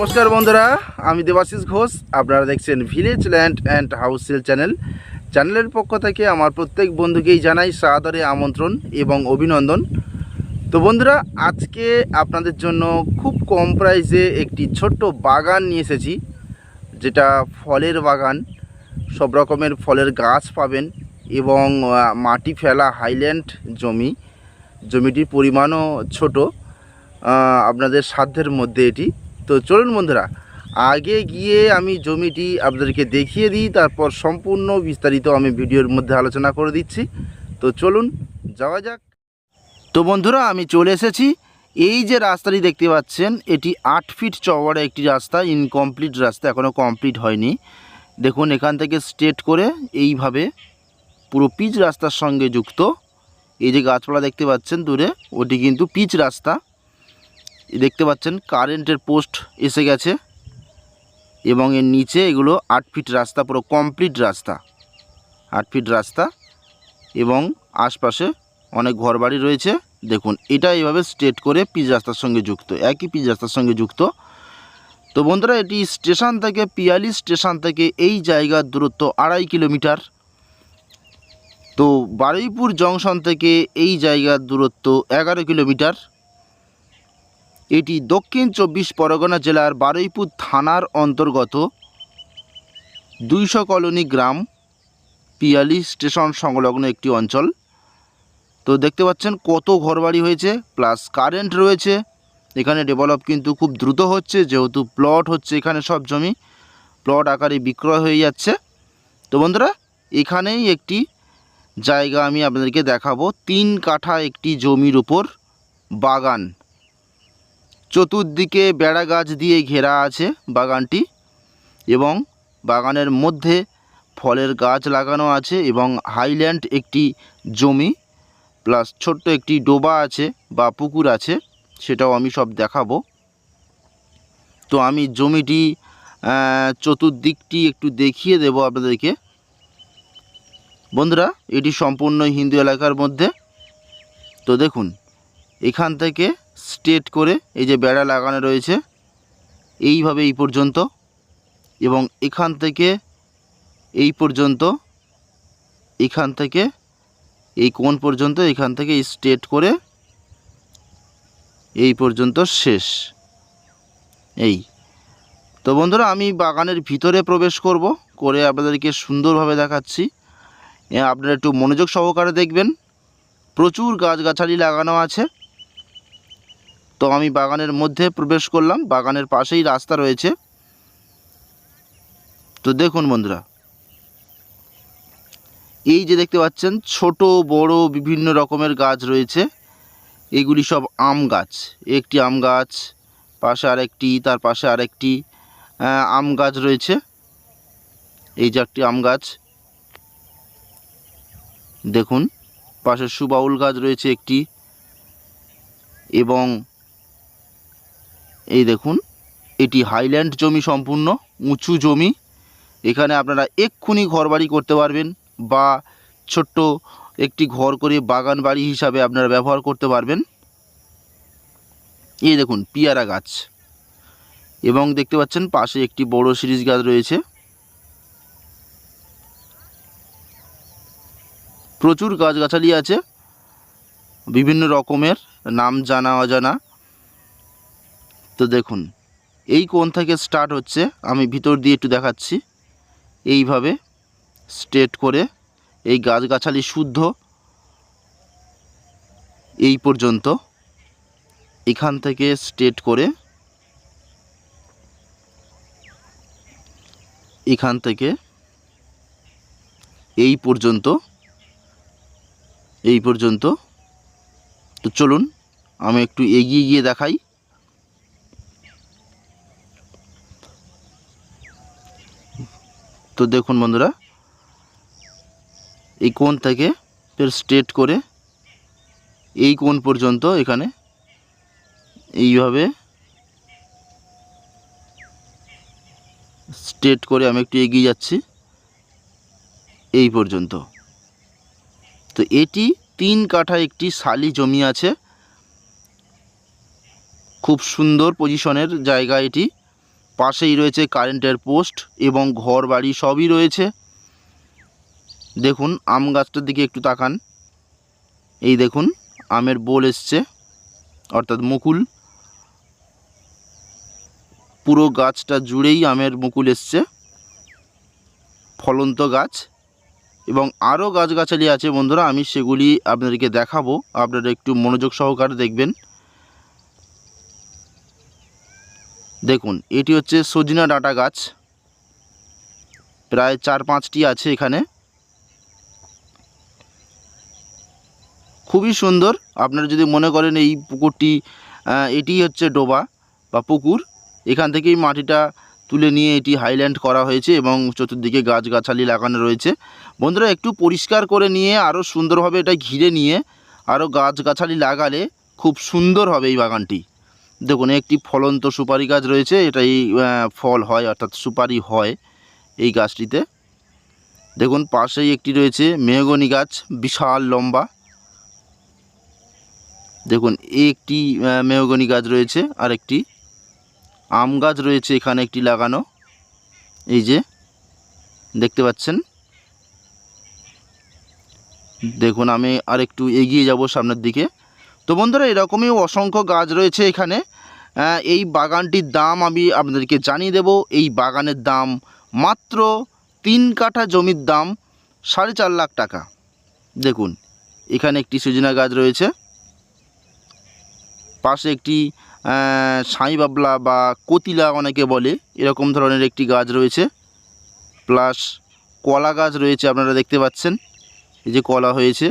নমস্কার বন্ধুরা, আমি দেবাশিস ঘোষ। আপনারা দেখছেন village land and house sale channel চ্যানেলের পক্ষ থেকে আমার প্রত্যেক বন্ধুকেই জানাই সাদরে আমন্ত্রণ এবং অভিনন্দন। তো বন্ধুরা, আজকে আপনাদের জন্য খুব কম প্রাইসে একটি ছোট্ট বাগান নিয়ে এসেছি, যেটা ফলের বাগান। সব রকমের ফলের গাছ পাবেন এবং মাটি ফেলা হাইল্যান্ড জমি। জমিটির পরিমাণও ছোট। আপনাদের সাধ্যের মধ্যে এটি। তো চলুন বন্ধুরা, আগে গিয়ে আমি জমিটি আপনাদেরকে দেখিয়ে দিই, তারপর সম্পূর্ণ বিস্তারিত আমি ভিডিওর মধ্যে আলোচনা করে দিচ্ছি। তো চলুন, যাওয়া যাক। তো বন্ধুরা, আমি চলে এসেছি। এই যে রাস্তাটি দেখতে পাচ্ছেন, এটি আট ফিট চওড়া একটি রাস্তা ইনকমপ্লিট রাস্তা এখনও কমপ্লিট হয়নি। দেখুন, এখান থেকে স্ট্রেট করে এইভাবে পুরো পিচ রাস্তার সঙ্গে যুক্ত। এই যে গাছপালা দেখতে পাচ্ছেন দূরে, ওটি কিন্তু পিচ রাস্তা। দেখতে পাচ্ছেন, কারেন্টের পোস্ট এসে গেছে এবং এর নিচে এগুলো আট ফিট রাস্তা, পুরো কমপ্লিট রাস্তা। আট ফিট রাস্তা এবং আশপাশে অনেক ঘরবাড়ি রয়েছে। দেখুন, এটা এইভাবে স্ট্রেট করে পিচ রাস্তার সঙ্গে যুক্ত, একই পিচ রাস্তার সঙ্গে যুক্ত। তো বন্ধুরা, এটি স্টেশন থেকে, পিয়ালি স্টেশন থেকে এই জায়গার দূরত্ব আড়াই কিলোমিটার। তো বারুইপুর জংশন থেকে এই জায়গার দূরত্ব এগারো কিলোমিটার। এটি দক্ষিণ চব্বিশ পরগনা জেলার বারুইপুর থানার অন্তর্গত দুইশো কলোনি গ্রাম পিয়ালি স্টেশন সংলগ্ন একটি অঞ্চল। তো দেখতে পাচ্ছেন কত ঘরবাড়ি হয়েছে, প্লাস কারেন্ট রয়েছে। এখানে ডেভেলপ কিন্তু খুব দ্রুত হচ্ছে, যেহেতু প্লট হচ্ছে এখানে সব জমি। প্লট আকারে বিক্রয় হয়ে যাচ্ছে। তো বন্ধুরা, এখানেই একটি জায়গা আমি আপনাদেরকে দেখাবো। তিন কাঠা একটি জমির উপর বাগান। চতুর্দিকে বেড়া গাছ দিয়ে ঘেরা আছে বাগানটি এবং বাগানের মধ্যে ফলের গাছ লাগানো আছে এবং হাইল্যান্ড একটি জমি, প্লাস ছোট্ট একটি ডোবা আছে বা পুকুর আছে, সেটাও আমি সব দেখাবো। তো আমি জমিটি চতুর্দিকটি একটু দেখিয়ে দেব আপনাদেরকে। বন্ধুরা, এটি সম্পূর্ণ হিন্দু এলাকার মধ্যে। তো দেখুন, এখান থেকে স্ট্রেট করে এই যে বেড়া লাগানো রয়েছে, এইভাবে এই পর্যন্ত এবং এখান থেকে এই পর্যন্ত, এখান থেকে এই কোণ পর্যন্ত, এখান থেকে স্ট্রেট করে এই পর্যন্ত শেষ। এই। তো বন্ধুরা, আমি বাগানের ভিতরে প্রবেশ করব, করে আপনাদেরকে সুন্দরভাবে দেখাচ্ছি। আপনারা একটু মনোযোগ সহকারে দেখবেন। প্রচুর গাছগাছালি লাগানো আছে। তো আমি বাগানের মধ্যে প্রবেশ করলাম, বাগানের পাশেই রাস্তা রয়েছে। তো দেখুন বন্ধুরা, এই যে দেখতে পাচ্ছেন, ছোট, বড়, বিভিন্ন রকমের গাছ রয়েছে। এগুলি সব আম গাছ, একটি আম গাছ, পাশে আরেকটি, তার পাশে আরেকটি আম গাছ রয়েছে। এই যে একটি আম গাছ, দেখুন, পাশে সুবাউল গাছ রয়েছে একটি, এবং এই দেখুন, এটি হাইল্যান্ড জমি সম্পূর্ণ, উঁচু জমি। এখানে আপনারা এক্ষুনি ঘরবাড়ি করতে পারবেন বা ছোট্ট একটি ঘর করে বাগান বাড়ি হিসাবে আপনারা ব্যবহার করতে পারবেন। এই দেখুন, পিয়ারা গাছ। এবং দেখতে পাচ্ছেন, পাশে একটি বড় সিরিজ গাছ রয়েছে। প্রচুর গাছগাছালি আছে, বিভিন্ন রকমের, নাম জানা অজানা। তো দেখুন, এই কোণ থেকে স্টার্ট হচ্ছে। আমি ভিতর দিয়ে একটু দেখাচ্ছি। এইভাবে স্ট্রেট করে এই গাছগাছালি শুদ্ধ এই পর্যন্ত এখান থেকে স্ট্রেট করে এখান থেকে এই পর্যন্ত এই পর্যন্ত। তো চলুন, আমি একটু এগিয়ে গিয়ে দেখাই। তো দেখুন বন্ধুরা, এই কোণ থেকে ফের স্ট্রেট করে এই কোণ পর্যন্ত এখানে এইভাবে স্ট্রেট করে আমি একটু এগিয়ে যাচ্ছি এই পর্যন্ত। তো এটি তিন কাঠা একটি শালি জমি আছে। খুব সুন্দর পজিশনের জায়গা এটি। পাশেই রয়েছে কারেন্টের পোস্ট এবং ঘর বাড়ি সবই রয়েছে। দেখুন, আম গাছটার দিকে একটু তাকান। এই দেখুন, আমের বোল এসছে, অর্থাৎ মুকুল। পুরো গাছটা জুড়েই আমের মুকুল এসছে। ফলন্ত গাছ এবং আরও গাছগাছালি আছে। বন্ধুরা, আমি সেগুলি আপনাদেরকে দেখাবো। আপনারা একটু মনোযোগ সহকারে দেখবেন। দেখুন, এটি হচ্ছে সজিনা ডাঁটা গাছ। প্রায় চার পাঁচটি আছে এখানে। খুবই সুন্দর। আপনারা যদি মনে করেন এই পুকুরটি এটি হচ্ছে ডোবা বা পুকুর। এখান থেকেই মাটিটা তুলে নিয়ে এটি হাইল্যান্ড করা হয়েছে এবং চতুর্দিকে গাছগাছালি লাগানো রয়েছে। বন্ধুরা, একটু পরিষ্কার করে নিয়ে আরও সুন্দরভাবে এটা ঘিরে নিয়ে আরও গাছগাছালি লাগালে খুব সুন্দর হবে এই বাগানটি। দেখুন, একটি ফলন্ত সুপারি গাছ রয়েছে, এটাই ফল হয়, অর্থাৎ সুপারি হয় এই গাছটিতে। দেখুন, পাশেই একটি রয়েছে মেহগনি গাছ, বিশাল লম্বা। দেখুন, একটি মেহগনি গাছ রয়েছে আর একটি আম গাছ রয়েছে, এখানে একটি লাগানো। এই যে, দেখতে পাচ্ছেন? দেখুন, আমি আর একটু এগিয়ে যাব সামনের দিকে। তো বন্ধুরা, এরকমই অসংখ্য গাছ রয়েছে এখানে। এই বাগানটির দাম আমি আপনাদেরকে জানিয়ে দেব। এই বাগানের দাম মাত্র তিন কাঠা জমির দাম সাড়ে চার লাখ টাকা। দেখুন, এখানে একটি সজিনা গাছ রয়েছে। পাশে একটি সাই বাবলা বা কতিলা অনেকে বলে, এরকম ধরনের একটি গাছ রয়েছে। প্লাস কলা গাছ রয়েছে, আপনারা দেখতে পাচ্ছেন। এই যে কলা হয়েছে।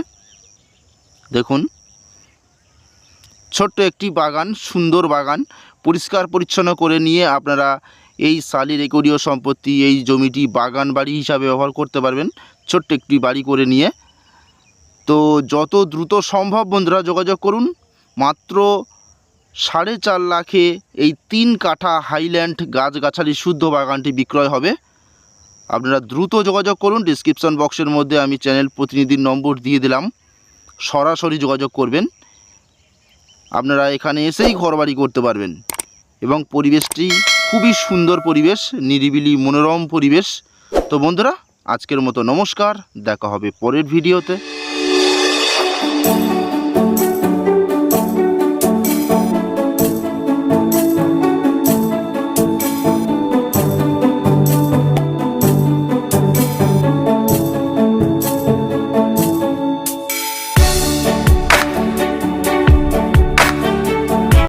দেখুন ছোট্ট একটি বাগান, সুন্দর বাগান, পরিষ্কার পরিচ্ছন্ন করে নিয়ে আপনারা এই শালি রেকর্ডীয় সম্পত্তি, এই জমিটি বাগান বাড়ি হিসাবে ব্যবহার করতে পারবেন। ছোট্ট একটি বাড়ি করে নিয়ে। তো যত দ্রুত সম্ভব বন্ধুরা যোগাযোগ করুন। মাত্র সাড়ে চার লাখে এই তিন কাঠা হাইল্যান্ড গাছগাছালি শুদ্ধ বাগানটি বিক্রয় হবে। আপনারা দ্রুত যোগাযোগ করুন। ডিসক্রিপশন বক্সের মধ্যে আমি চ্যানেল প্রতিনিধির নম্বর দিয়ে দিলাম। সরাসরি যোগাযোগ করবেন। আপনারা এখানে এসেই ঘরবাড়ি করতে পারবেন। এবং পরিবেশটি খুবই সুন্দর পরিবেশ, নিরিবিলি, মনোরম পরিবেশ। তো বন্ধুরা, আজকের মতো নমস্কার। দেখা হবে পরের ভিডিওতে।